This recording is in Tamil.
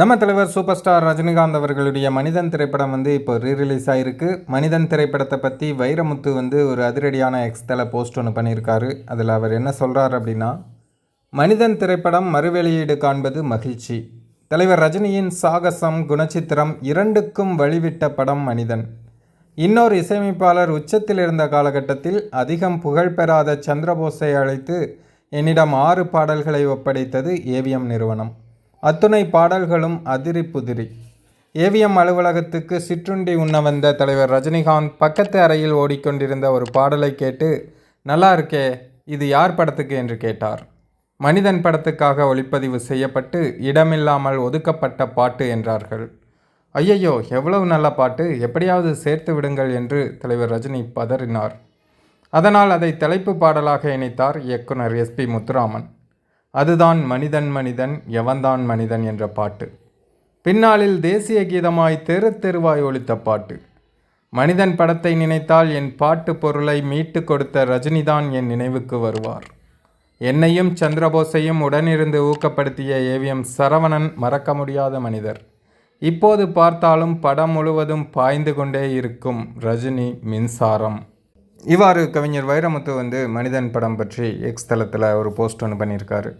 நம்ம தலைவர் சூப்பர் ஸ்டார் ரஜினிகாந்த் அவர்களுடைய மனிதன் திரைப்படம் வந்து இப்போ ரீரிலீஸ் ஆகிருக்கு மனிதன் திரைப்படத்தை பற்றி வைரமுத்து வந்து ஒரு அதிரடியான எக்ஸ்தல போஸ்ட் ஒன்று பண்ணியிருக்காரு. அதில் அவர் என்ன சொல்கிறார் அப்படின்னா மனிதன் திரைப்படம் மறுவெளியீடு காண்பது மகிழ்ச்சி. தலைவர் ரஜினியின் சாகசம் குணச்சித்திரம் இரண்டுக்கும் வழிவிட்ட படம் மனிதன். இன்னொரு இசையமைப்பாளர் உச்சத்தில் இருந்த காலகட்டத்தில் அதிகம் புகழ் பெறாத சந்திரபோஸை அழைத்து என்னிடம் ஆறு பாடல்களை ஒப்படைத்தது ஏவிஎம் நிறுவனம். அத்துணை பாடல்களும் அதிரி புதிரி ஏவிஎம் அலுவலகத்துக்கு சிற்றுண்டி உண்ண வந்த தலைவர் ரஜினிகாந்த் பக்கத்து அறையில் ஓடிக்கொண்டிருந்த ஒரு பாடலை கேட்டு நல்லா இருக்கே இது யார் படத்துக்கு? என்று கேட்டார். மனிதன் படத்துக்காக ஒளிப்பதிவு செய்யப்பட்டு இடமில்லாமல் ஒதுக்கப்பட்ட பாட்டு என்றார்கள். ஐயையோ எவ்வளவு நல்ல பாட்டு எப்படியாவது சேர்த்து விடுங்கள் என்று தலைவர் ரஜினி பதறினார். அதனால் அதை தலைப்பு பாடலாக இணைத்தார் இயக்குனர் எஸ்பி முத்துராமன். அதுதான் மனிதன் மனிதன் எவன்தான் மனிதன் என்ற பாட்டு. பின்னாளில் தேசிய கீதமாய் தெரு தெருவாய் ஒழித்த பாட்டு. மனிதன் படத்தை நினைத்தால் என் பாட்டு பொருளை மீட்டு கொடுத்த ரஜினிதான் என் நினைவுக்கு வருவார். என்னையும் சந்திரபோஸையும் உடனிருந்து ஊக்கப்படுத்திய ஏவிஎம் சரவணன் மறக்க முடியாத மனிதர். இப்போது பார்த்தாலும் படம் முழுவதும் பாய்ந்து கொண்டே இருக்கும் ரஜினி மின்சாரம். இவ்வாறு கவிஞர் வைரமுத்து வந்து மனிதன் படம் பற்றி எக்ஸ் தளத்தில் ஒரு போஸ்ட் ஒன்று பண்ணியிருக்காரு.